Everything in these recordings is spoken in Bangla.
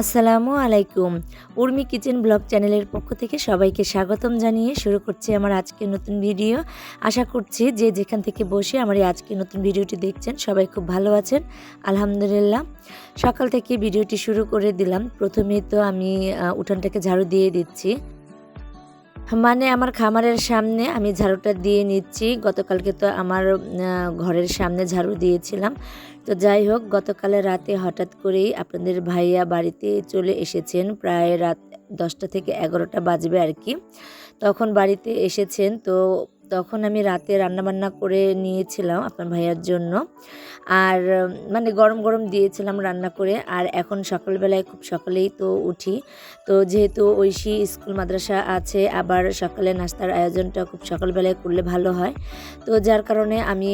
আসসালামু আলাইকুম। উর্মি কিচেন ব্লগ চ্যানেলের পক্ষ থেকে সবাইকে স্বাগতম জানিয়ে শুরু করছি আমার আজকের নতুন ভিডিও। আশা করছি যে যেখান থেকে বসে আমার এই আজকের নতুন ভিডিওটি দেখছেন, সবাই খুব ভালো আছেন। আলহামদুলিল্লাহ। সকাল থেকে ভিডিওটি শুরু করে দিলাম। প্রথমেই তো আমি উঠানটাকে ঝাড়ু দিয়ে দিচ্ছি। মানে আমার খামারের সামনে আমি ঝাড়ুটা দিয়ে নিচ্ছি। গতকালকে তো আমার ঘরের সামনে ঝাড়ু দিয়েছিলাম। তো যাই হোক, গতকালে রাতে হঠাৎ করেই আপনাদের ভাইয়া বাড়িতে চলে এসেছেন। প্রায় রাত দশটা থেকে এগারোটা বাজবে আর কি। তখন বাড়িতে এসেছেন, তো তখন আমি রাতে রান্নাবান্না করে নিয়েছিলাম আপনার ভাইয়ার জন্য। আর মানে গরম গরম দিয়েছিলাম রান্না করে। আর এখন সকালবেলায় খুব সকালেই তো উঠি। তো যেহেতু ঐশী স্কুল মাদ্রাসা আছে, আবার সকালে নাস্তার আয়োজনটা খুব সকালবেলায় করলে ভালো হয়। তো যার কারণে আমি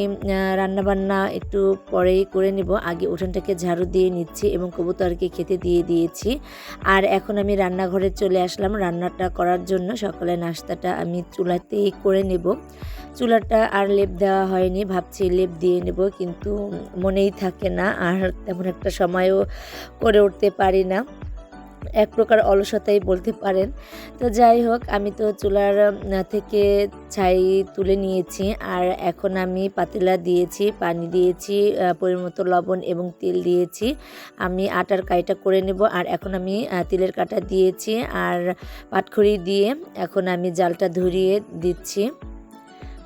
রান্না বান্না একটু পরেই করে নিব। আগে উঠানটাকে ঝাড়ু দিয়ে নিচ্ছি এবং কবুতরকে খেতে দিয়ে দিয়েছি। আর এখন আমি রান্নাঘরে চলে আসলাম। রান্নাটা করার জন্য সকালে নাস্তাটা আমি চুলাতেই করে নেব। চুলাটা আর লেপ দেওয়া হয়নি, ভাবছি লেপ দিয়ে নেব, কিন্তু মনেই থাকে না, আর তেমন একটা সময়ও করে উঠতে পারি না। এক প্রকার অলসতাই বলতে পারেন। তো যাই হোক, আমি তো চুলার থেকে ছাই তুলে নিয়েছি, আর এখন আমি পাতিলা দিয়েছি, পানি দিয়েছি পরিমতো লবণ এবং তেল দিয়েছি। আমি আটার কাইটা করে নেব, আর এখন আমি তিলের কাটা দিয়েছি, আর পাটখড়ি দিয়ে এখন আমি জালটা ধরিয়ে দিচ্ছি।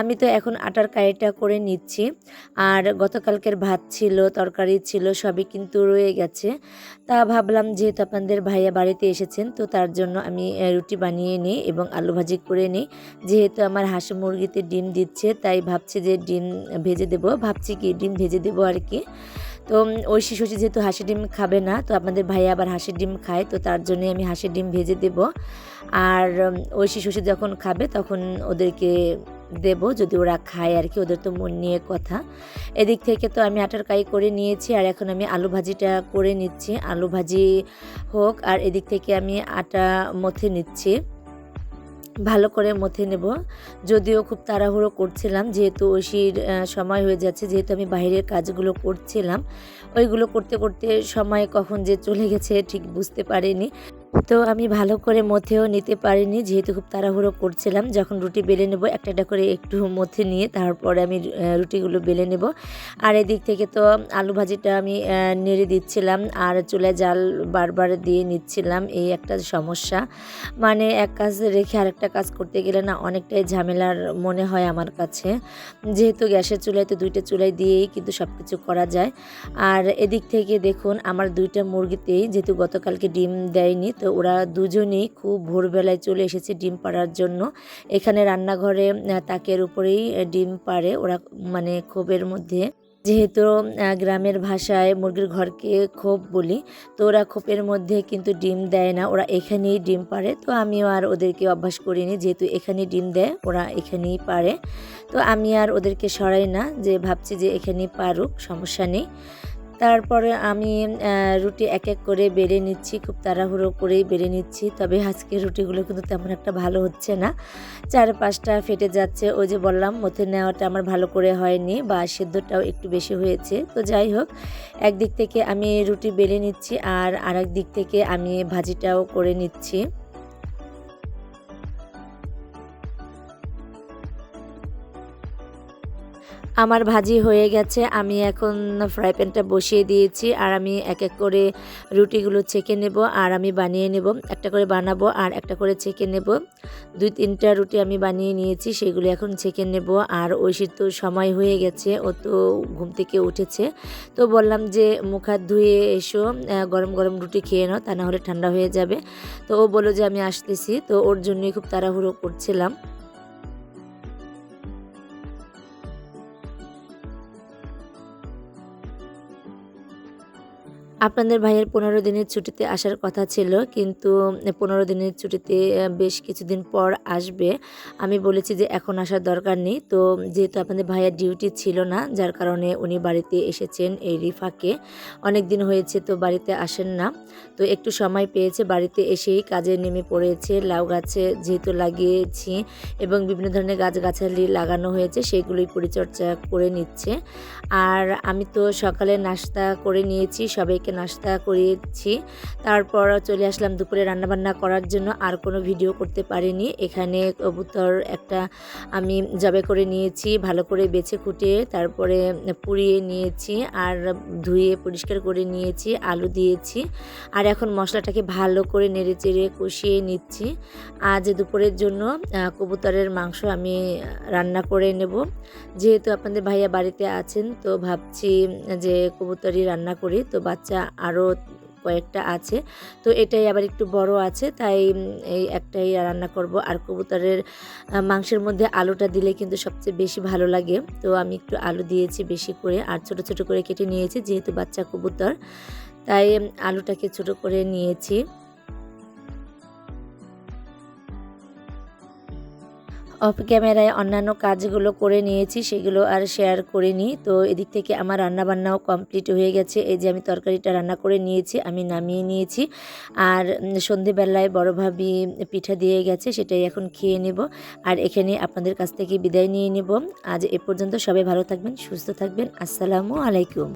আমি তো এখন আটার কারিটা করে নিচ্ছি। আর গতকালকের ভাত ছিল, তরকারি ছিল, সবই কিন্তু রয়ে গেছে। তা ভাবলাম যেহেতু আপনাদের ভাইয়া বাড়িতে এসেছেন, তো তার জন্য আমি রুটি বানিয়ে নিই এবং আলু ভাজি করে নিই। যেহেতু আমার হাঁস মুরগিতে ডিম দিচ্ছে, তাই ভাবছি যে ডিম ভেজে দেবো। ভাবছি কি ডিম ভেজে দেবো আর কি। তো ওই শিশুটি যেহেতু হাঁসি ডিম খাবে না, তো আপনাদের ভাইয়া আবার হাঁসের ডিম খায়, তো তার জন্যই আমি হাঁসের ডিম ভেজে দেব। আর ওই শিশুটি যখন খাবে, তখন ওদেরকে দেব যদি ওরা খায় আর কি, ওদের তো মন নিয়ে কথা। এদিক থেকে তো আমি আটার কাই করে নিয়েছি আর এখন আমি আলু ভাজিটা করে নিচ্ছি। আলু ভাজি হোক আর এদিক থেকে আমি আটা মথে নিচ্ছি। ভালো করে মথে নেব। যদিও খুব তাড়াহুড়ো করছিলাম, যেহেতু ঐশীর সময় হয়ে যাচ্ছে, যেহেতু আমি বাইরের কাজগুলো করছিলাম। ওইগুলো করতে করতে সময় কখন যে চলে গেছে ঠিক বুঝতে পারিনি। তো আমি ভালো করে মথেও নিতে পারিনি, যেহেতু খুব তাড়াহুড়ো করছিলাম। যখন রুটি বেলে নেব, একটা একটা করে একটু মথে নিয়ে তারপরে আমি রুটিগুলো বেলে নেব। আর এদিক থেকে তো আলু ভাজিটা আমি নেড়ে দিচ্ছিলাম, আর চুলায় জাল বারবার দিয়ে নিচ্ছিলাম, এই একটা সমস্যা। মানে এক কাজ রেখে আরেকটা কাজ করতে গেলে না অনেকটাই ঝামেলার মনে হয় আমার কাছে। যেহেতু গ্যাসের চুলায় তো দুইটা চুলায় দিয়েই কিন্তু সব কিছু করা যায়। আর এদিক থেকে দেখুন, আমার দুইটা মুরগিতেই, যেহেতু গতকালকে ডিম দেয়নি, তো ওরা দুজনেই খুব ভোরবেলায় চলে এসেছে ডিম পাড়ার জন্য। এখানে রান্নাঘরে তাকের উপরেই ডিম পাড়ে ওরা মানে খোপের মধ্যে। যেহেতু গ্রামের ভাষায় মুরগির ঘরকে খোপ বলি, তো ওরা খোপের মধ্যে কিন্তু ডিম দেয় না। ওরা এখানেই ডিম পারে তো আমিও আর ওদেরকে অভ্যাস করিনি, যেহেতু এখানে ডিম দেয়, ওরা এখানেই পারে তো আমি আর ওদেরকে সরাই না, যে ভাবছি যে এখানেই পারুক সমস্যা নেই। তারপরে আমি রুটি এক এক করে বেড়ে নিচ্ছি, খুব তাড়াহুড়ো করেই বেড়ে নিচ্ছি। তবে আজকে রুটিগুলো কিন্তু তেমন একটা ভালো হচ্ছে না। চার পাঁচটা ফেটে যাচ্ছে। ওই যে বললাম মধ্যে নেওয়াটা আমার ভালো করে হয়নি বা সেদ্ধটাও একটু বেশি হয়েছে। তো যাই হোক, একদিক থেকে আমি রুটি বেলে নিচ্ছি আর আরেক দিক থেকে আমি ভাজিটাও করে নিচ্ছি। আমার ভাজি হয়ে গেছে, আমি এখন ফ্রাই প্যানটা বসিয়ে দিয়েছি আর আমি এক এক করে রুটিগুলো ছেঁকে নেব আর আমি বানিয়ে নেব। একটা করে বানাবো আর একটা করে ছেঁকে নেব। দুই তিনটা রুটি আমি বানিয়ে নিয়েছি, সেগুলো এখন ছেঁকে নেব আর ঐশীর তো সময় হয়ে গেছে, ও তো ঘুম থেকে উঠেছে। তো বললাম যে মুখ হাত ধুয়ে এসো গরম গরম রুটি খেয়ে নাও, তা না হলে ঠান্ডা হয়ে যাবে। তো ও বলল যে আমি আসতেছি, তো ওর জন্যই খুব তাড়াহুড়ো করছিলাম। আপনাদের ভাইয়ের পনেরো দিনের ছুটিতে আসার কথা ছিল, কিন্তু পনেরো দিনের ছুটিতে বেশ কিছুদিন পর আসবে। আমি বলেছি যে এখন আসার দরকার নেই। তো যেহেতু আপনাদের ভাইয়ের ডিউটি ছিল না, যার কারণে উনি বাড়িতে এসেছেন এই রিফাকে। অনেক দিন হয়েছে তো বাড়িতে আসেন না। তো একটু সময় পেয়েছে, বাড়িতে এসেই কাজে নেমে পড়েছে, লাউ গাছে যেহেতু লাগিয়েছি এবং বিভিন্ন ধরনের গাছগাছালি লাগানো হয়েছে, সেগুলোই পরিচর্যা করে নিচ্ছে। আর আমি তো সকালে নাস্তা করে নিয়েছি, সবাইকে নাস্তা করিয়েছি তারপর চলে আসলাম দুপুরে রান্নাবান্না করার জন্য। আর কোনো ভিডিও করতে পারিনি। এখানে কবুতর একটা আমি জবে করে নিয়েছি, ভালো করে বেছে খুঁটে তারপরে পুড়িয়ে নিয়েছি, আর ধুয়ে পরিষ্কার করে নিয়েছি, আলু দিয়েছি। আর এখন মশলাটাকে ভালো করে নেড়ে চেড়ে কষিয়ে নিচ্ছি। আজ দুপুরের জন্য কবুতরের মাংস আমি রান্না করে নেব। যেহেতু আপনাদের ভাইয়া বাড়িতে আছেন, তো ভাবছি যে কবুতরই রান্না করি। তো বাচ্চা আরও কয়েকটা আছে। তো এটাই আবার একটু বড় আছে, তাই এই একটাই রান্না করব। আর কবুতরের মাংসের মধ্যে আলুটা দিলে কিন্তু সবচেয়ে বেশি ভালো লাগে। তো আমি একটু আলু দিয়েছি বেশি করে, আর ছোট ছোট করে কেটে নিয়েছি, যেহেতু বাচ্চা কবুতর, তাই আলুটাকে ছোট করে নিয়েছি। অফ ক্যামেরায় অন্যান্য কাজগুলো করে নিয়েছি, সেগুলো আর শেয়ার করিনি। তো এদিক থেকে আমার রান্নাবান্নাও কমপ্লিট হয়ে গেছে। এই যে আমি তরকারিটা রান্না করে নিয়েছি, আমি নামিয়ে নিয়েছি। আর সন্ধেবেলায় বড় ভাবি পিঠা দিয়ে গেছে, সেটাই এখন খেয়ে নেব। আর এখানে আপনাদের কাছ থেকে বিদায় নিয়ে নেব। আজ এ পর্যন্ত সবাই ভালো থাকবেন, সুস্থ থাকবেন। আসসালামু আলাইকুম।